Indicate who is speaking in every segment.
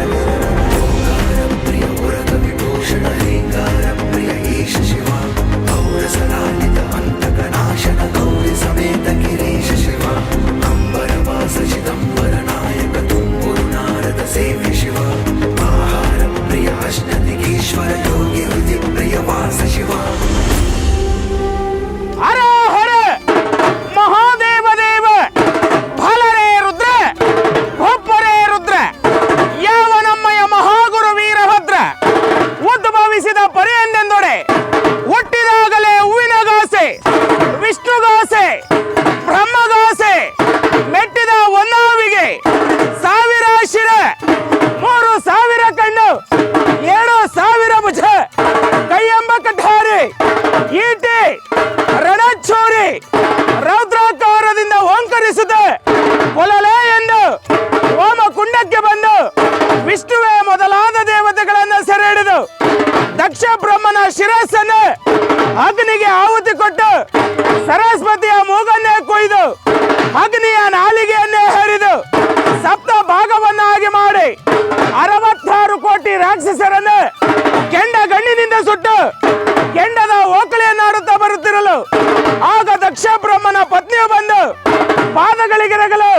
Speaker 1: Amen. it. ದೇವತೆಗಳನ್ನು ಸೆರೆ ಹಿಡಿದು ದಕ್ಷ ಬ್ರಹ್ಮನ ಶಿರಸ್ಸನ್ನು ಅಗ್ನಿಗೆ ಆಹುತಿ ಕೊಟ್ಟು ಸರಸ್ವತಿಯ ಮೂಗನ್ನೇ ಕೊಯ್ದು ಅಗ್ನಿಯ ನಾಲಿಗೆಯನ್ನೇ ಹರಿದು ಸಪ್ತ ಭಾಗವನ್ನಾಗಿ ಮಾಡಿ ಅರವತ್ತಾರು ಕೋಟಿ ರಾಕ್ಷಸರನ್ನು ಕೆಂಡ ಗಣ್ಣಿನಿಂದ ಸುಟ್ಟು ಕೆಂಡದ ಓಕಳಿಯನ್ನಾಡುತ್ತಾ ಬರುತ್ತಿರಲು. ಆಗ ದಕ್ಷ ಬ್ರಹ್ಮನ ಪತ್ನಿಯು ಬಂದು ಪಾದಗಳಿಗೆ ರಗಲು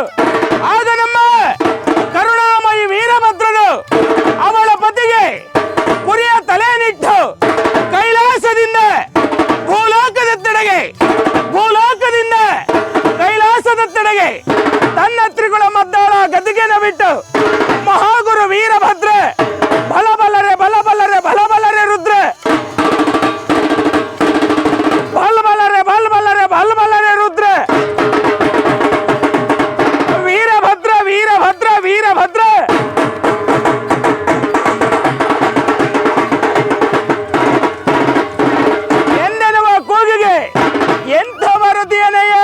Speaker 1: ডিএনএ